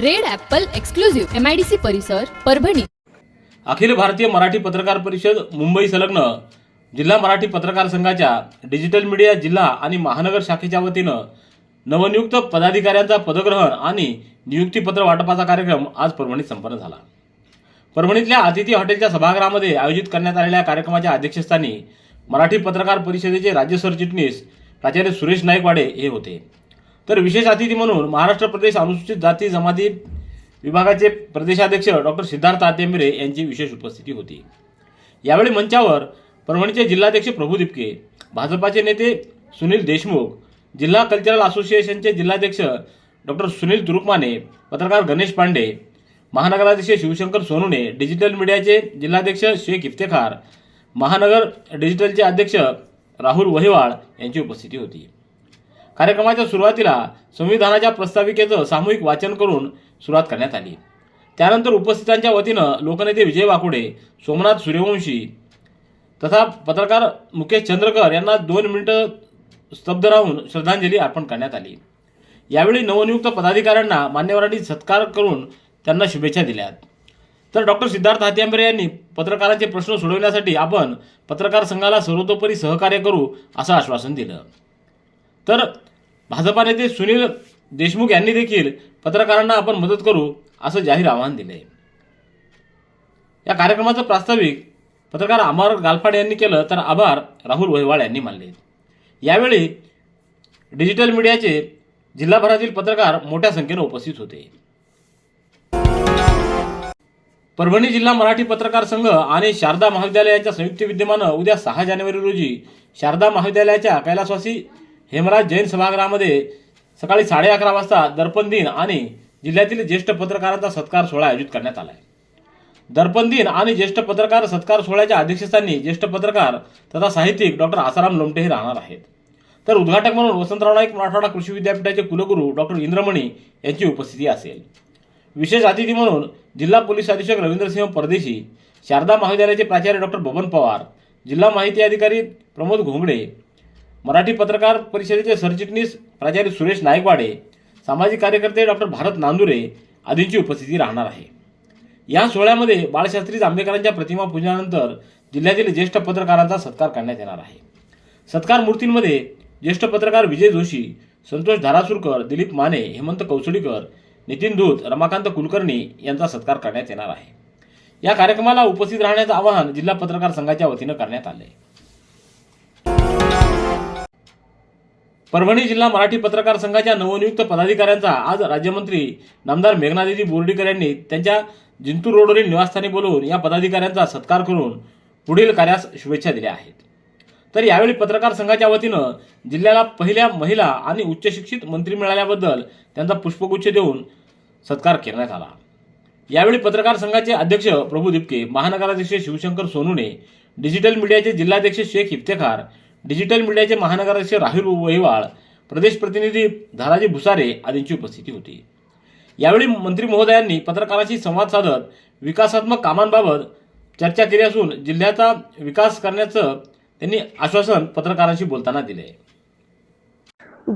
Red Apple exclusive MIDC परिसर परभणी. अखिल भारतीय मराठी पत्रकार परिषद मुंबई संलग्न. जिल्हा मराठी पत्रकार संघाच्या डिजिटल मीडिया जिल्हा आणि महानगर शाखेच्या वतीनं नवनियुक्त पदाधिकाऱ्यांचा पदग्रहण आणि नियुक्तीपत्र वाटपाचा कार्यक्रम आज परभणीत संपन्न झाला. परभणीतल्या अतिथी हॉटेलच्या सभागृहामध्ये आयोजित करण्यात आलेल्या कार्यक्रमाच्या अध्यक्षस्थानी मराठी पत्रकार परिषदेचे राज्य सरचिटणीस प्राचार्य सुरेश नाईकवाडे हे होते. तर विशेष अतिथी म्हणून महाराष्ट्र प्रदेश अनुसूचित जाती जमाती विभागाचे प्रदेशाध्यक्ष डॉक्टर सिद्धार्थ आतेमिरे यांची विशेष उपस्थिती होती. यावेळी मंचावर परभणीचे जिल्हाध्यक्ष प्रभू दिपके भाजपाचे नेते सुनील देशमुख जिल्हा कल्चरल असोसिएशनचे जिल्हाध्यक्ष डॉक्टर सुनील तुरुकमाने पत्रकार गणेश पांडे महानगराध्यक्ष शिवशंकर सोनुने डिजिटल मीडियाचे जिल्हाध्यक्ष शेख इफ्तेखार महानगर डिजिटलचे अध्यक्ष राहुल वहिवाळ यांची उपस्थिती होती. कार्यक्रमाच्या सुरुवातीला संविधानाच्या प्रस्ताविकेचं सामूहिक वाचन करून सुरुवात करण्यात आली. त्यानंतर उपस्थितांच्या वतीनं लोकनेते विजय वाकुडे सोमनाथ सूर्यवंशी तथा पत्रकार मुकेश चंद्रकर यांना दोन मिनिटं स्तब्ध राहून श्रद्धांजली अर्पण करण्यात आली. यावेळी नवनियुक्त पदाधिकाऱ्यांना मान्यवरांनी सत्कार करून त्यांना शुभेच्छा दिल्यात. तर डॉक्टर सिद्धार्थ हात्यांबरे यांनी पत्रकारांचे प्रश्न सोडवण्यासाठी आपण पत्रकार संघाला सर्वतोपरी सहकार्य करू असं आश्वासन दिलं. तर भाजपा नेते सुनील देशमुख यांनी देखील पत्रकारांना आपण मदत करू असं जाहीर आवाहन दिले या कार्यक्रमाचं प्रास्ताविक पत्रकार अमर गालफाड यांनी केलं तर आभार राहुल वहिवाळ यांनी मानले. यावेळी डिजिटल मीडियाचे जिल्हाभरातील पत्रकार मोठ्या संख्येने उपस्थित होते. परभणी जिल्हा मराठी पत्रकार संघ आणि शारदा महाविद्यालयाच्या संयुक्त विद्यमानं उद्या सहा जानेवारी रोजी शारदा महाविद्यालयाच्या कैलासवासी हेमराज जैन सभागृहामध्ये सकाळी साडे अकरा वाजता दर्पण दिन आणि जिल्ह्यातील ज्येष्ठ पत्रकारांचा सत्कार सोहळा आयोजित करण्यात आला आहे दर्पण दिन आणि ज्येष्ठ पत्रकार सत्कार सोहळ्याच्या अध्यक्षस्थानी ज्येष्ठ पत्रकार तथा साहित्यिक डॉक्टर आसाराम लोमटे हे राहणार आहेत. तर उद्घाटक म्हणून वसंतराव नाईक मराठवाडा कृषी विद्यापीठाचे कुलगुरू डॉक्टर इंद्रमणी यांची उपस्थिती असेल. विशेष अतिथी म्हणून जिल्हा पोलीस अधीक्षक रवींद्रसिंह परदेशी शारदा महाविद्यालयाचे प्राचार्य डॉक्टर बबन पवार जिल्हा माहिती अधिकारी प्रमोद घोंगडे मराठी पत्रकार परिषदेचे सरचिटणीस प्राचार्य सुरेश नायकवाडे सामाजिक कार्यकर्ते डॉक्टर भारत नांदुरे आदींची उपस्थिती राहणार आहे. या सोहळ्यामध्ये बाळशास्त्री जांभेकरांच्या प्रतिमा पूजनानंतर जिल्ह्यातील ज्येष्ठ पत्रकारांचा सत्कार करण्यात येणार आहे. सत्कार मूर्तींमध्ये ज्येष्ठ पत्रकार विजय जोशी संतोष धारासुरकर दिलीप माने हेमंत कौसडीकर नितीन धूत रमाकांत कुलकर्णी यांचा सत्कार करण्यात येणार आहे. या कार्यक्रमाला उपस्थित राहण्याचं आवाहन जिल्हा पत्रकार संघाच्या वतीनं करण्यात आलं आहे परभणी जिल्हा मराठी पत्रकार संघाच्या नवनियुक्त पदाधिकाऱ्यांचा आज राज्यमंत्री नामदार मेघनादेजी बोर्डीकर यांनी त्यांच्या जिंतूर रोडवरील निवासस्थानी बोलवून या पदाधिकाऱ्यांचा सत्कार करून पुढील कार्यास शुभेच्छा दिल्या आहेत. तर यावेळी पत्रकार संघाच्या वतीनं जिल्ह्याला पहिल्या महिला आणि उच्च शिक्षित मंत्री मिळाल्याबद्दल त्यांचा पुष्पगुच्छ देऊन सत्कार करण्यात आला. यावेळी पत्रकार संघाचे अध्यक्ष प्रभू दिपके महानगराध्यक्ष शिवशंकर सोनुने डिजिटल मीडियाचे जिल्हाध्यक्ष शेख इफ्तेखार डिजिटल मीडियाचे महानगराध्यक्ष राहुल वहिवाळ प्रदेश प्रतिनिधी धाराजी भुसारे आदींची उपस्थिती होती. यावेळी मंत्री महोदयांनी पत्रकारांशी संवाद साधत विकासात्मक कामांबाबत चर्चा केली असून जिल्ह्याचा विकास करण्याचं त्यांनी आश्वासन पत्रकारांशी बोलताना दिले.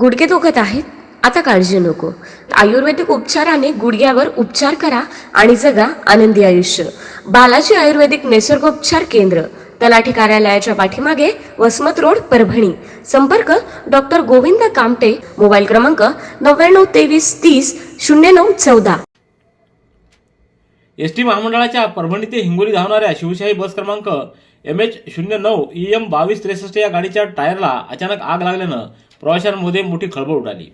गुडघे दुखत आहेत? आता काळजी नको. आयुर्वेदिक उपचाराने गुडघ्यावर उपचार करा आणि जगा आनंदी आयुष्य. बालाजी आयुर्वेदिक निसर्गोपचार केंद्र. तलाठी कार्यालयाच्या पाठीमागे वसमत रोड परभणी. संपर्क डॉक्टर गोविंद कामटे मोबाईल क्रमांक नव्याण्णव तेवीस तीस शून्य नऊ चौदा. एस टी महामंडळाच्या परभणी ते हिंगोली धावणाऱ्या शिवशाही बस क्रमांक एम एच शून्य नऊ ई एम बावीस त्रेसष्ट या गाडीच्या टायरला अचानक आग लागल्यानं प्रवाशांमध्ये मोठी खळबळ उडाली.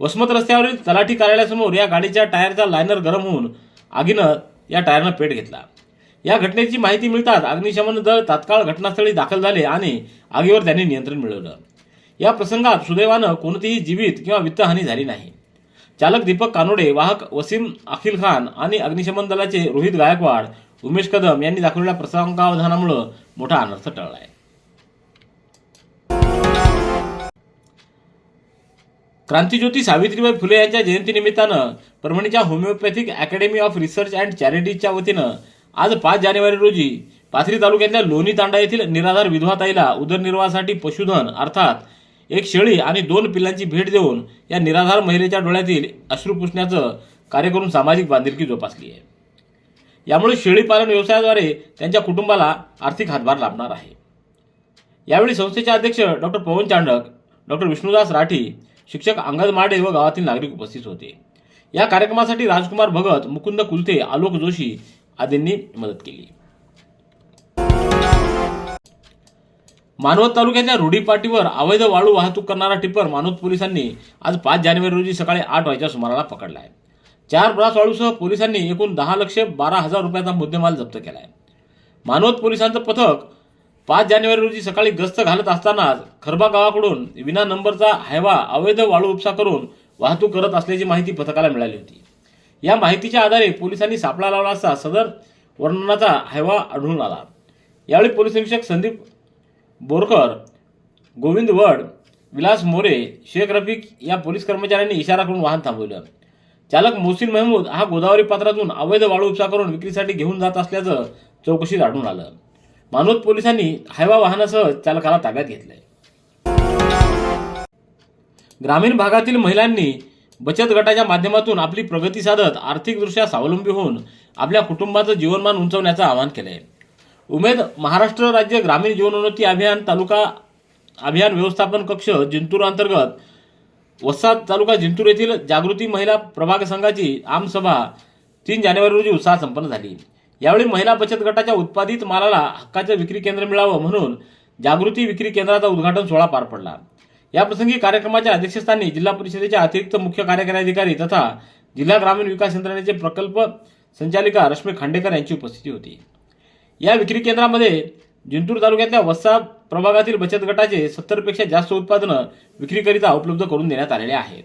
वसमत रस्त्यावरील तलाठी कार्यालयासमोर या गाडीच्या टायरचा लायनर गरम होऊन आगीनं या टायरनं पेट घेतला. या घटनेची माहिती मिळताच अग्निशमन दल तात्काळ घटनास्थळी दाखल झाले आणि आगीवर त्यांनी नियंत्रण मिळवलं. या प्रसंगात सुदैवानं कोणतीही जीवित किंवा वित्तहानी झाली नाही. चालक दीपक कानोडे वाहक वसीम अखिल खान आणि अग्निशमन दलाचे रोहित गायकवाड उमेश कदम यांनी दाखवलेल्या प्रसंगावधानामुळं मोठा अनर्थ टळला आहे क्रांतिज्योती सावित्रीबाई फुले यांच्या जयंतीनिमित्तानं परभणीच्या homeopathic academy of research and चॅरिटीच्या वतीनं आज पाच जानेवारी रोजी पाथरी तालुक्यातल्या लोणी तांडा येथील निराधार विधवाताईला उदरनिर्वाहासाठी पशुधन अर्थात एक शेळी आणि दोन पिल्लांची भेट देऊन या निराधार महिलेच्या डोळ्यातील अश्रू पुसण्याचं कार्य करून सामाजिक बांधिलकी जोपासली आहे. यामुळे शेळी पालन व्यवसायाद्वारे त्यांच्या कुटुंबाला आर्थिक हातभार लाभणार आहे. यावेळी संस्थेचे अध्यक्ष डॉक्टर पवन चांडक डॉक्टर विष्णुदास राठी शिक्षक अंगद माडे व गावातील नागरिक उपस्थित होते. या कार्यक्रमासाठी राजकुमार भगत मुकुंद कुलते आलोक जोशी आदींनी मदत केली. मानवत तालुक्याच्या रुढीपाटीवर अवैध वाळू वाहतूक करणारा टिप्पर मानवत पोलिसांनी आज पाच जानेवारी रोजी सकाळी आठ वाजच्या सुमाराला पकडला आहे चार ब्रास वाळूसह पोलिसांनी एकूण दहा लक्ष बारा हजार रुपयाचा मुद्देमाल जप्त केला आहे मानवत पोलिसांचं पथक पाच जानेवारी रोजी सकाळी गस्त घालत असतानाच खरबा गावाकडून विना नंबरचा हायवा अवैध वाळू उपसा करून वाहतूक करत असल्याची माहिती पथकाला मिळाली होती. या माहितीच्या आधारे पोलिसांनी सापळा लावला असता सदर वर्णनाचा हायवा आढळून आला. यावेळी पोलीस निरीक्षक संदीप बोरकर गोविंद वड विलास मोरे शेख रफिक या पोलीस कर्मचाऱ्यांनी इशारा करून वाहन थांबवलं. चालक मोहसिन महमूद हा गोदावरी पात्रातून अवैध वाळू उपसा करून विक्रीसाठी घेऊन जात असल्याचं चौकशीत आढळून आलं. मानवत पोलिसांनी हायवा वाहनासह चालकाला ताब्यात घेतलंय. ग्रामीण भागातील महिलांनी बचत गटाच्या माध्यमातून आपली प्रगती साधत आर्थिकदृष्ट्या स्वावलंबी होऊन आपल्या कुटुंबाचं जीवनमान उंचवण्याचं आवाहन केलं आहे उमेद महाराष्ट्र राज्य ग्रामीण जीवनोन्नती अभियान तालुका अभियान व्यवस्थापन कक्ष जिंतूर अंतर्गत वसाद तालुका जिंतूर येथील जागृती महिला प्रभाग संघाची आमसभा तीन जानेवारी रोजी उत्साहात संपन्न झाली. यावेळी महिला बचत गटाच्या उत्पादित मालाला हक्काचं विक्री केंद्र मिळावं म्हणून जागृती विक्री केंद्राचा उद्घाटन सोहळा पार पडला. याप्रसंगी कार्यक्रमाच्या अध्यक्षस्थानी जिल्हा परिषदेचे अतिरिक्त मुख्य कार्यकारी अधिकारी तथा जिल्हा ग्रामीण विकास यंत्रणेचे प्रकल्प संचालिका रश्मी खांडेकर यांची उपस्थिती होती. या विक्री केंद्रामध्ये जिंतूर तालुक्यातल्या वस्सा प्रभागातील बचत गटाचे सत्तरपेक्षा जास्त उत्पादनं विक्रीकरिता उपलब्ध करून देण्यात आलेले आहेत.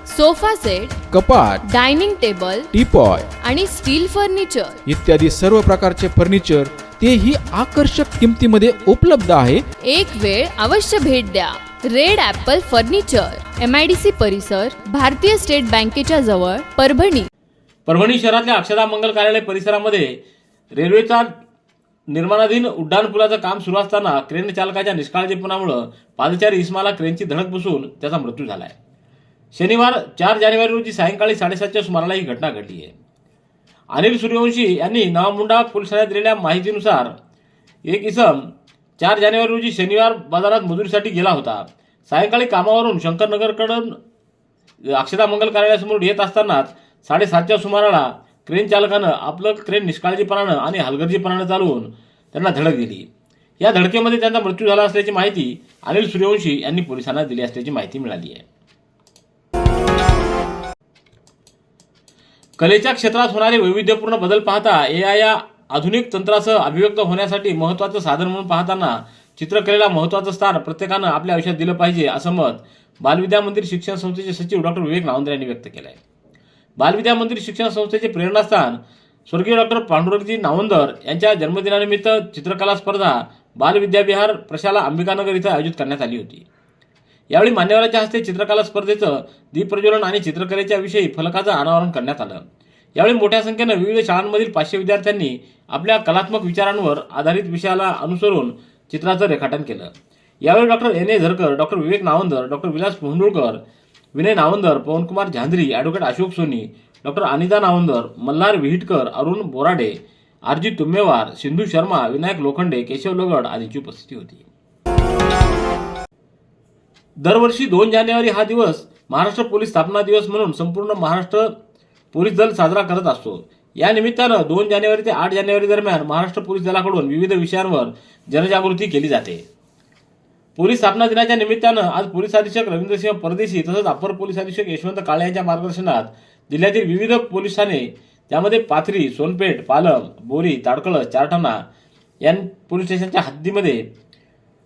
sofa set कपाट डायनिंग टेबल टीपॉय आणि स्टील फर्निचर. इत्यादी सर्व प्रकारचे फर्निचर तेही आकर्षक किमतीमध्ये उपलब्ध आहे. एक वेळ अवश्य भेट द्या. Red Apple furniture M I D C परिसर भारतीय स्टेट बँकेच्या जवळ परभणी. परभणी शहरातल्या अक्षदा मंगल कार्यालय परिसरामध्ये रेल्वेचा निर्माणाधीन उड्डाणपुलाचं काम सुरू असताना क्रेन चालकाच्या निष्काळजीपणामुळं पादचारी इस्माला क्रेनची धडक बसून त्याचा मृत्यू झालाय. शनिवार चार जानेवारी रोजी सायंकाळी साडेसातच्या सुमाराला ही घटना घडली आहे. अनिल सूर्यवंशी यांनी नवामुंडा पोलिसांना ठाण्यात दिलेल्या माहितीनुसार एक इसम चार जानेवारी रोजी शनिवार बाजारात मजुरीसाठी गेला होता. सायंकाळी कामावरून शंकरनगरकडून अक्षता मंगल कार्यालयासमोर येत असतानाच साडेसातच्या सुमाराला क्रेन चालकानं आपलं क्रेन निष्काळजीपणानं आणि हलगर्जीपणानं चालवून त्यांना धडक दिली. या धडकेमध्ये त्यांचा मृत्यू झाला असल्याची माहिती अनिल सूर्यवंशी यांनी पोलिसांना दिली असल्याची माहिती मिळाली आहे. कलेच्या क्षेत्रात होणारे वैविध्यपूर्ण बदल पाहता ए आय या आधुनिक तंत्रासह अभिव्यक्त होण्यासाठी महत्त्वाचं साधन म्हणून पाहताना चित्रकलेला महत्त्वाचं स्थान प्रत्येकानं आपल्या आयुष्यात दिलं पाहिजे असं मत बालविद्या मंदिर शिक्षण संस्थेचे सचिव डॉक्टर विवेक नावंदर यांनी व्यक्त केलं आहे बालविद्या मंदिर शिक्षण संस्थेचे प्रेरणास्थान स्वर्गीय डॉक्टर पांडुरंगजी नावंदर यांच्या जन्मदिनानिमित्त चित्रकला स्पर्धा बालविद्याविहार प्रशाला अंबिकानगर इथं आयोजित करण्यात आली होती. यावेळी मान्यवरांच्या हस्ते चित्रकला स्पर्धेचं दीपप्रज्वलन आणि चित्रकलेच्या विषयी फलकाचं अनावरण करण्यात आलं. यावेळी मोठ्या संख्येनं विविध शाळांमधील पाचशे विद्यार्थ्यांनी आपल्या कलात्मक विचारांवर आधारित विषयाला अनुसरून चित्राचं रेखाटन केलं. यावेळी doctor N A Zarkar doctor Vivek Navandar doctor Vilas Pondulkar Vinay Navandar Pawankumar Zanzari advocate Ashok Soni doctor Anita Navandar Malhar Vihitkar Arun Borade RG Tumbewar Sindhu Sharma Vinayak Lokhande Keshav Lagad आदींची उपस्थिती होती. दरवर्षी दोन जानेवारी हा दिवस Maharashtra police स्थापना दिवस म्हणून संपूर्ण महाराष्ट्र पोलीस दल साजरा करत असतो. या निमित्तानं दोन जानेवारी ते आठ जानेवारी दरम्यान महाराष्ट्र पोलीस दलाकडून विविध विषयांवर जनजागृती केली जाते. पोलीस स्थापना दिनाच्या निमित्तानं आज पोलीस अधीक्षक रवींद्रसिंह परदेशी तसंच अपर पोलीस अधीक्षक यशवंत काळे यांच्या मार्गदर्शनात जिल्ह्यातील विविध पोलीस ठाणे त्यामध्ये पाथरी सोनपेठ पालम बोरी ताडकळस चारठाणा या पोलीस स्टेशनच्या हद्दीमध्ये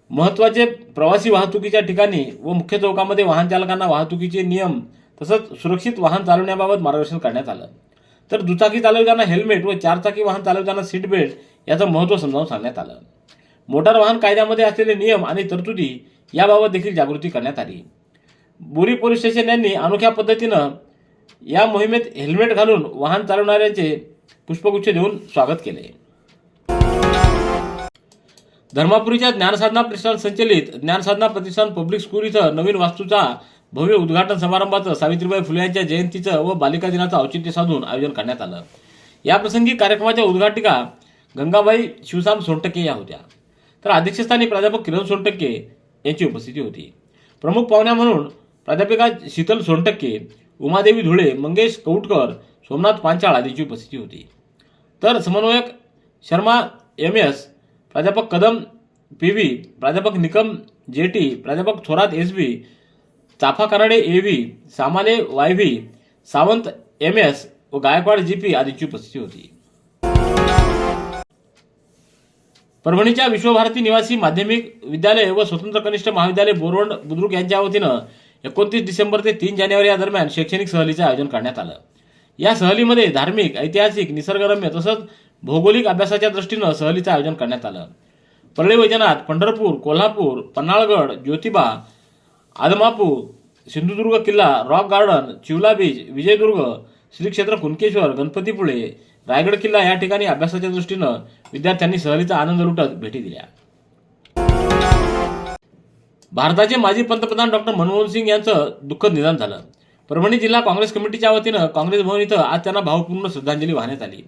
महत्त्वाचे प्रवासी वाहतुकीच्या ठिकाणी व मुख्य चौकामध्ये वाहन चालकांना वाहतुकीचे नियम तसंच सुरक्षित वाहन चालवण्याबाबत मार्गदर्शन करण्यात आलं. तर दुचाकी चालवताना हेल्मेट व चारचाकी वाहन चालवताना सीट बेल्ट याचं महत्त्व समजावून सांगण्यात आलं. मोटार वाहन कायद्यामध्ये असलेले नियम आणि तरतुदी याबाबत देखील जागृती करण्यात आली. बोरी पोलीस स्टेशन यांनी अनोख्या पद्धतीनं या मोहिमेत हेल्मेट घालून वाहन चालवणाऱ्यांचे पुष्पगुच्छ देऊन स्वागत केले. धर्मापुरीच्या ज्ञानसाधना प्रतिष्ठान संचलित ज्ञानसाधना प्रतिष्ठान पब्लिक स्कूल इथं नवीन वास्तूचा भव्य उद्घाटन समारंभाचं सावित्रीबाई फुले यांच्या जयंतीचं व बालिका दिनाचं औचित्य साधून आयोजन करण्यात आलं. याप्रसंगी कार्यक्रमाच्या उद्घाटिका गंगाबाई शिवसाम सोनटक्के या होत्या. तर अध्यक्षस्थानी प्राध्यापक किरण सोनटक्के यांची उपस्थिती होती. प्रमुख पाहुण्या म्हणून प्राध्यापिका शीतल सोनटक्के उमादेवी धुळे मंगेश कौटकर सोमनाथ पांचाळ आदींची उपस्थिती होती. तर समन्वयक शर्मा एम एस प्राध्यापक कदम पी व्ही प्राध्यापक निकम जे टी प्राध्यापक Thorat S B Chafa Karade A V Samale Y V Sawant M S व गायकवाड जी पी आदींची उपस्थिती होती. परभणीच्या विश्वभारती निवासी माध्यमिक विद्यालय व स्वतंत्र कनिष्ठ महाविद्यालय बोरवंड बुद्रुक यांच्या वतीनं एकोणतीस डिसेंबर ते तीन जानेवारी या दरम्यान शैक्षणिक सहलीचं आयोजन करण्यात आलं. या सहलीमध्ये धार्मिक ऐतिहासिक निसर्गरम्य तसंच भौगोलिक अभ्यासाच्या दृष्टीनं सहलीचं आयोजन करण्यात आलं. परळी वैजनाथ पंढरपूर कोल्हापूर पन्हाळगड ज्योतिबा आदमापूर सिंधुदुर्ग किल्ला rock garden Chivla beach Vijaydurg Shri क्षेत्र कुणकेश्वर गणपतीपुळे रायगड किल्ला या ठिकाणी अभ्यासाच्या दृष्टीनं विद्यार्थ्यांनी सहलीचा आनंद लुटत भेटी दिल्या. भारताचे माजी पंतप्रधान डॉक्टर मनमोहन सिंग यांचं दुःखद निधन झालं. परभणी जिल्हा काँग्रेस कमिटीच्या वतीनं काँग्रेस भवन इथं आज त्यांना भावपूर्ण श्रद्धांजली वाहण्यात आली.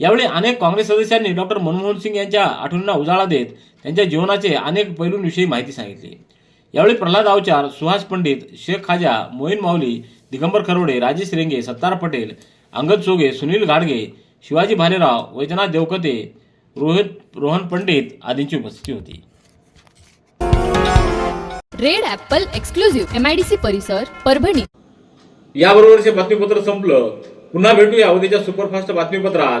यावेळी अनेक काँग्रेस सदस्यांनी डॉक्टर मनमोहन सिंग यांच्या आठवणींना उजाळा देत त्यांच्या जीवनाचे अनेक पैलूंविषयी माहिती सांगितली. यावेळी प्रल्हाद अवचार सुहास पंडित शेख खाजा मोईन माऊली दिगंबर खरोडे राजेश रेंगे सत्तार पटेल अंगद सोगे सुनील गाडगे शिवाजी भालेराव वैजनाथ देवकते रोहित रोहन पंडित आदींची उपस्थिती होती. Red Apple exclusive M I D C परिसर परभणी. याबरोबरचे बातमीपत्र संपलं. पुन्हा भेटूया उद्याच्या सुपरफास्ट बातमीपत्रात.